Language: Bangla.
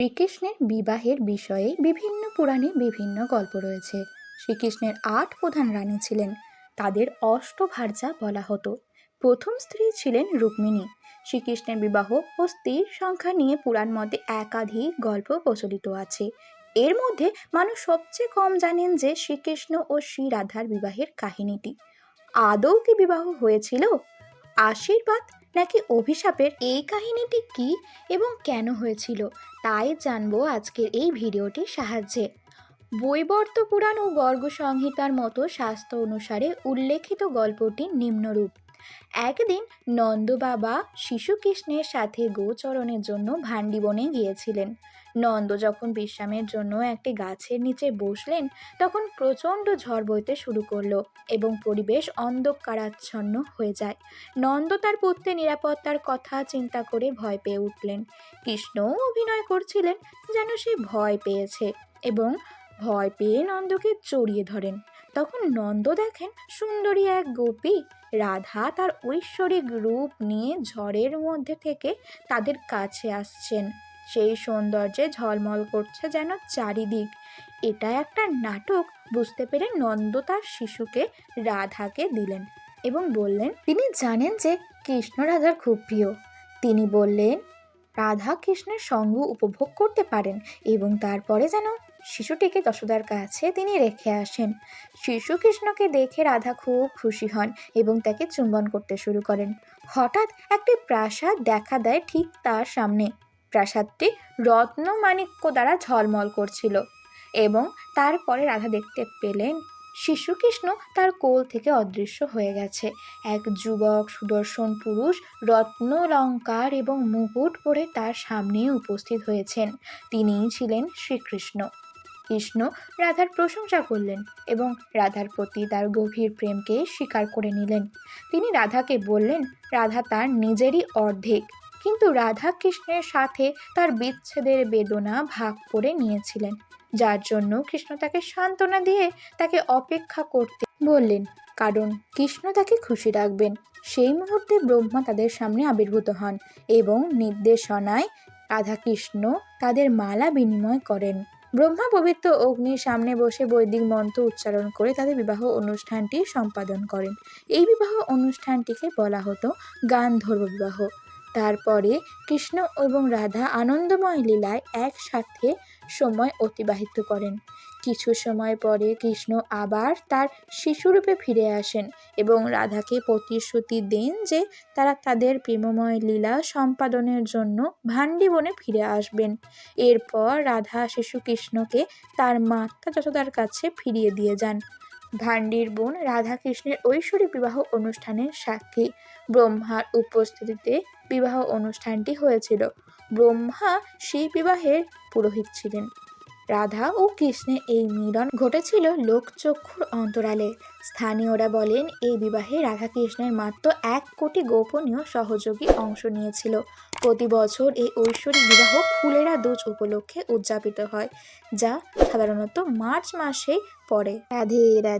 শ্রীকৃষ্ণের বিবাহের বিষয়ে বিভিন্ন পুরাণে বিভিন্ন গল্প রয়েছে। শ্রীকৃষ্ণের আট প্রধান রানী ছিলেন। তাদের অষ্টভার্যা বলা হতো। প্রথম স্ত্রী ছিলেন রুক্মিণী। শ্রীকৃষ্ণের বিবাহ ও স্ত্রীর সংখ্যা নিয়ে পুরাণ মধ্যে একাধিক গল্প প্রচলিত আছে। এর মধ্যে মানুষ সবচেয়ে কম জানেন যে শ্রীকৃষ্ণ ও শ্রী রাধার বিবাহের কাহিনীটি। আদৌ কি বিবাহ হয়েছিল? আশীর্বাদ নাকি অভিশাপের এই কাহিনীটি কি এবং কেন হয়েছিল তাই জানব আজকের এই ভিডিওটির সাহায্যে। বৈবর্ত পুরাণ ও গর্গ সংহিতার মতো শাস্ত্র অনুসারে উল্লেখিত গল্পটি নিম্নরূপ। একদিন নন্দবাবা শিশুকৃষ্ণের সাথে গোচরণের জন্য ভান্ডিবনে গিয়েছিলেন। নন্দ যখন বিশ্রামের জন্য একটি গাছের নিচে বসলেন, তখন প্রচণ্ড ঝড় বইতে শুরু করল এবং পরিবেশ অন্ধকারাচ্ছন্ন হয়ে যায়। নন্দ তার পুত্রের নিরাপত্তার কথা চিন্তা করে ভয় পেয়ে উঠলেন। কৃষ্ণও অভিনয় করছিলেন যেন সে ভয় পেয়েছে এবং ভয় পেয়ে নন্দকে জড়িয়ে ধরেন। তখন নন্দ দেখেন সুন্দরী এক গোপী রাধা তার ঐশ্বরিক রূপ নিয়ে ঝড়ের মধ্যে থেকে তাদের কাছে আসছেন। সেই সৌন্দর্যে ঝলমল করছে যেন চারিদিক। এটা একটা নাটক, বুঝতে পেরে নন্দ তার শিশুকে রাধাকে দিলেন এবং বললেন, তিনি জানেন যে কৃষ্ণ রাধার খুব প্রিয়। তিনি বললেন, রাধা কৃষ্ণের সঙ্গ উপভোগ করতে পারেন এবং তারপরে যেন শিশুটিকে যশোদার কাছে তিনি রেখে আসেন। শিশু কৃষ্ণকে দেখে রাধা খুব খুশি হন এবং তাকে চুম্বন করতে শুরু করেন। হঠাৎ একটি প্রাসাদ দেখা দেয় ঠিক তার সামনে। প্রাসাদটি রত্ন মাণিক্য দ্বারা ঝলমল করছিল এবং তারপরে রাধা দেখতে পেলেন শিশু কৃষ্ণ তার কোল থেকে অদৃশ্য হয়ে গেছে। এক যুবক, সুদর্শন পুরুষ রত্ন অলঙ্কার এবং মুকুট পরে তার সামনে উপস্থিত হয়েছেন। তিনিই ছিলেন শ্রীকৃষ্ণ। কৃষ্ণ রাধার প্রশংসা করলেন এবং রাধার প্রতি তার গভীর প্রেমকে স্বীকার করে নিলেন। তিনি রাধাকে বললেন, রাধা তার নিজেরই অর্ধেক। কিন্তু রাধা কৃষ্ণের সাথে তার বিচ্ছেদের বেদনা ভাগ করে নিয়েছিলেন, যার জন্য কৃষ্ণ তাকে সান্ত্বনা দিয়ে তাকে অপেক্ষা করতে বললেন, কারণ কৃষ্ণ তাকে খুশি রাখবেন। সেই মুহূর্তে ব্রহ্মা তাদের সামনে আবির্ভূত হন এবং নির্দেশনায় রাধাকৃষ্ণ তাদের মালা বিনিময় করেন। ব্রহ্মা পবিত্র অগ্নির সামনে বসে বৈদিক মন্ত্র উচ্চারণ করে তাদের বিবাহ অনুষ্ঠানটি সম্পাদন করেন। এই বিবাহ অনুষ্ঠানটিকে বলা হতো গান্ধর্ব বিবাহ। তারপরে কৃষ্ণ এবং রাধা আনন্দময় লীলায় একসাথে সময় অতিবাহিত করেন। কিছু সময় পরে কৃষ্ণ আবার তার শিশুরূপে ফিরে আসেন এবং রাধাকে প্রতিশ্রুতি দেন যে তারা তাদের প্রেমময় লীলা সম্পাদনের জন্য ভান্ডিবনে ফিরে আসবেন। এরপর রাধা শিশু কৃষ্ণকে তার মাতা যশোদার কাছে ফিরিয়ে দিয়ে যান। ভান্ডির বোন রাধাকৃষ্ণের ঐশ্বরিক বিবাহ অনুষ্ঠানের সাক্ষী। ব্রহ্মার উপস্থিতিতে বিবাহ অনুষ্ঠানটি হয়েছিল। ব্রহ্মা সেই বিবাহের পুরোহিত ছিলেন। রাধা ও কৃষ্ণের এই মিলন ঘটেছিল লোকচক্ষুর অন্তরালে। স্থানীয়রা বলেন, এই বিবাহে রাধা কৃষ্ণের মাত্র এক কোটি গোপনীয় সহযোগী অংশ নিয়েছিল। প্রতি বছর এই ঐশ্বরিক বিবাহ ফুলেরা দুজ উপলক্ষে উদযাপিত হয়, যা সাধারণত মার্চ মাসে পড়ে। রাধে রাধে।